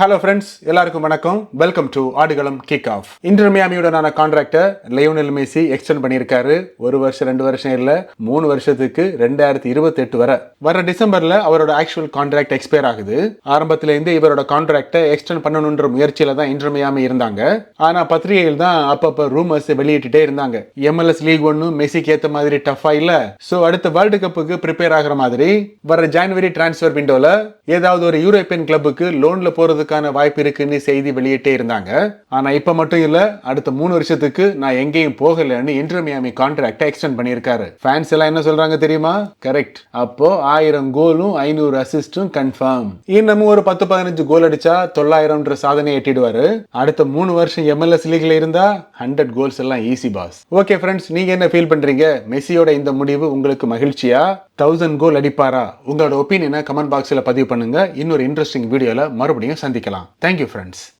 Hello friends எல்லாருக்கும் வணக்கம். Welcome to Aadukalam kick off inter மியாமியுடனான கான்ட்ராக்டை லியோனல் மெஸ்ஸி எக்ஸ்டெண்ட் பண்ணியிருக்காரு. ஒரு வருஷம் ரெண்டு வருஷம் இல்லை மூணு வருஷத்துக்கு ரெண்டாயிரத்தி இருபத்தி எட்டு வரை. வர டிசம்பர்ல அவரோட ஆக்சுவல் கான்ட்ராக்ட் எக்ஸ்பயர் ஆகுது. ஆரம்பத்திலேருந்து இவரோட கான்ட்ராக்டை எக்ஸ்டெண்ட் பண்ணணுன்ற முயற்சியில தான் இன்டர் மியாமி இருந்தாங்க. ஆனா பத்திரிகைகள் தான் அப்பப்ப ரூமர்ஸ் வெளியிட்டுட்டே இருந்தாங்க. எம்எல்எஸ் லீக் ஒன்றும் மெஸ்ஸிக்கு ஏற்ற மாதிரி டஃபா இல்ல. ஸோ அடுத்த வேர்ல்டு கப்புக்கு ப்ரிப்பேர் ஆகிற மாதிரி வர ஜான்வரி டிரான்ஸ்ஃபர் விண்டோல ஏதாவது ஒரு யூரோப்பியன் கிளப்புக்கு லோன்ல போகிறதுக்கான வாய்ப்பு இருக்குன்னு செய்தி வெளியிட்டே இருந்தாங்க. ஆனால் இப்போ மட்டும் இல்லை அடுத்த மூணு வருஷத்துக்கு நான் எங்கேயும் போகலன்னு இன்டர் மியாமி கான்ட்ராக்டை எக்ஸ்டெண்ட் பண்ணியிருக்காரு. ஃபேன்ஸ் எல்லாம் என்ன சொல்றாங்க தெரியுமா? கரெக்ட் அப்போ ஆயிரம் கோலும் ஐநூறு அசிஸ்டும் கன்ஃபார்ம் இன்னமும் ஒரு பத்து பதினஞ்சு கோல் அடிச்சா தொள்ளாயிரம்ன்ற சாதனை எட்டிடுவாரு. அடுத்த மூணு வருஷம் எம்எல்எஸ் லீக்ல இருந்தா ஹண்ட்ரட் கோல்ஸ் எல்லாம் ஈஸி பாஸ் ஓகே ஃப்ரெண்ட்ஸ் நீங்க என்ன ஃபீல் பண்றீங்க? மெஸ்ஸியோட இந்த முடிவு உங்களுக்கு மகிழ்ச்சியா? தௌசண்ட் கோல் அடிப்பாரா? உங்களோட ஒப்பீனியனை கமெண்ட் பாக்ஸில் பதிவு பண்ணுங்க. இன்னொரு இன்ட்ரெஸ்டிங் வீடியோவில் மறுபடியும் சந்திக்கலாம். Thank you friends